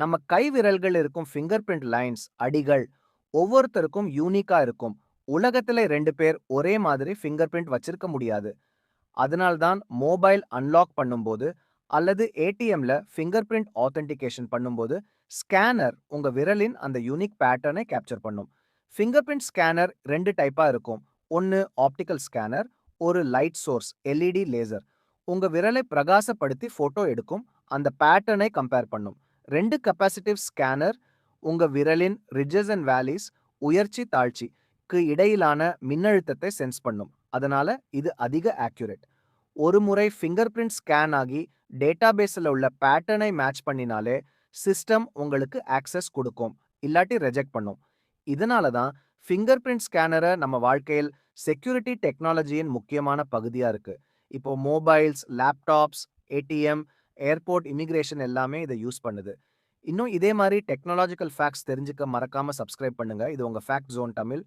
நம்ம கை விரல்கள் இருக்கும் ஃபிங்கர் பிரிண்ட் லைன்ஸ் அடிகள் ஒவ்வொருத்தருக்கும் யூனிக்கா இருக்கும். உலகத்துல ரெண்டு பேர் ஒரே மாதிரி ஃபிங்கர் பிரிண்ட் வச்சிருக்க முடியாது. அதனால்தான் மொபைல் அன்லாக் பண்ணும்போது அல்லது ஏடிஎம்ல ஃபிங்கர் பிரிண்ட் ஆத்தென்டிகேஷன் பண்ணும்போது ஸ்கேனர் உங்க விரலின் அந்த யூனிக் பேட்டர்னை கேப்சர் பண்ணும். ஃபிங்கர் பிரிண்ட் ஸ்கேனர் ரெண்டு டைப்பா இருக்கும். ஒன்னு ஆப்டிக்கல் ஸ்கேனர் ஒரு லைட் சோர்ஸ் எல்இடி லேசர் உங்க விரலை பிரகாசப்படுத்தி ஃபோட்டோ எடுக்கும். அந்த பேட்டர்னை கம்பேர் பண்ணும். ரெண்டு கெப்பாசிட்டிவ் ஸ்கேனர் உங்கள் விரலின் ரிஜஸ் அண்ட் வேலிஸ் உயர்ச்சி தாழ்ச்சிக்கு இடையிலான மின்னழுத்தத்தை சென்ஸ் பண்ணும். அதனால் இது அதிக ஆக்யூரேட் ஒரு முறை ஃபிங்கர் பிரிண்ட் ஸ்கேன் ஆகி டேட்டாபேஸில் உள்ள பேட்டர்னை மேட்ச் பண்ணினாலே சிஸ்டம் உங்களுக்கு ஆக்சஸ் கொடுக்கும். இல்லாட்டி ரெஜெக்ட் பண்ணும். இதனால தான் ஃபிங்கர் பிரிண்ட் ஸ்கேனரை நம்ம வாழ்க்கையில் செக்யூரிட்டி டெக்னாலஜியின் முக்கியமான பகுதியாக இருக்கு. இப்போ mobiles laptops ATM airport immigration எல்லாமே இதை யூஸ் பண்ணுது. இன்னும் இதே மாதிரி டெக்னாலஜிக்கல் ஃபேக்ட்ஸ் தெரிஞ்சுக்க மறக்காம சப்ஸ்கிரைப் பண்ணுங்க. இது உங்க ஃபேக்ட் ஜோன் தமிழ்.